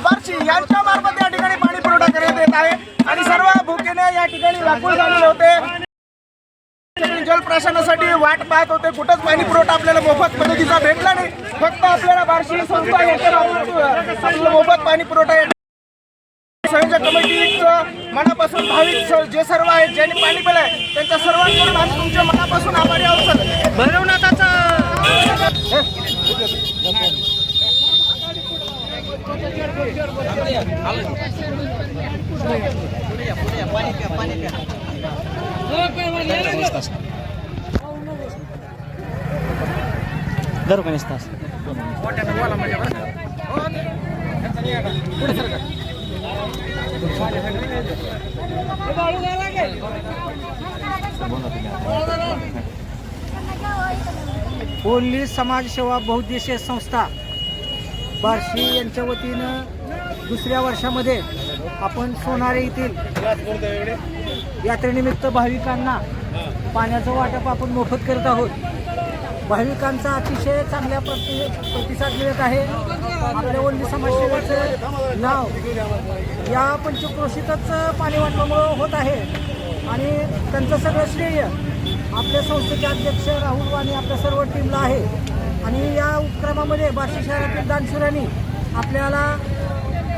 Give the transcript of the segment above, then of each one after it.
त्यांच्या मार्फत या ठिकाणी पाणी पुरवठा करण्यात येत आहे. आणि सर्व भुकेने या ठिकाणी व्याकुळ झालेले होते. जल प्रशासनासाठी वाट पाहत होते. कुठंच पाणी पुरवठा आपल्याला मोफत पद्धतीचा भेटला नाही. फक्त आपल्याला बार्शी संस्था याच्या मोफत पाणी पुरवठा संयोजक कमिटीचं मनापासून भाविक जे सर्व आहेत ज्यांनी पाणी पिलं आहे त्यांच्या सर्वांकडून आम्ही तुमच्या मनापासून आभारी आहोत सर. दर कोणीच तास पोलीस समाजसेवा बहुद्देशीय संस्था. बार्शी यांच्या वतीनं दुसऱ्या वर्षामध्ये आपण सोनारे येथील यात्रेनिमित्त भाविकांना पाण्याचं वाटप आपण मोफत करत आहोत. भाविकांचा अतिशय चांगल्या प्रति प्रतिसाद मिळत आहे. आपल्या ओनली समाजसेवेचं नाव या पंचक्रोशीतच पाणी वाटपामुळं होत आहे. आणि त्यांचं सगळं श्रेय आपल्या संस्थेचे अध्यक्ष राहुल वाणी आपल्या सर्व टीमला आहे. आणि या उपक्रमामध्ये बार्शी शहरातील दानशुरांनी आपल्याला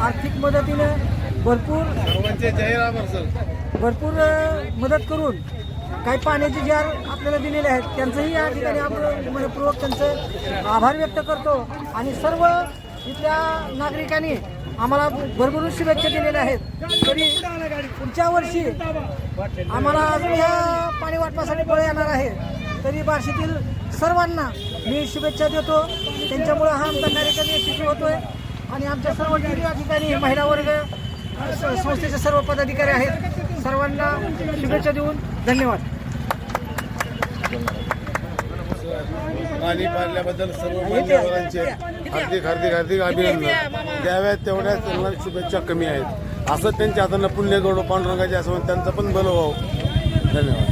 आर्थिक मदतीनं भरपूर भरपूर मदत करून काही पाण्याचे जार आपल्याला दिलेले आहेत त्यांचंही या ठिकाणी आपण मनपूर्वक त्यांचं आभार व्यक्त करतो. आणि सर्व इथल्या नागरिकांनी आम्हाला भरभरून शुभेच्छा दिलेल्या आहेत. तरी पुढच्या वर्षी आम्हाला अजून ह्या पाणी वाटपासाठी बळ येणार आहे. तरी बार्शीतील सर्वांना मी शुभेच्छा देतो. त्यांच्यामुळं हा आमचा कार्यक्रम यशस्वी होतोय. आणि आमच्या सर्व या ठिकाणी महिला वर्ग संस्थेचे सर्व पदाधिकारी आहेत. सर्वांना शुभेच्छा देऊन धन्यवाद. पाणी पाडल्याबद्दल सर्व मान्यवरांचे हार्दिक हार्दिक हार्दिक अभिनंदन. द्याव्यात तेवढ्या त्यांना शुभेच्छा कमी आहेत. असं त्यांच्या हातानं पुण्य गौरव पांडुरंगाचे असं त्यांचं पण बल व्हावं. धन्यवाद.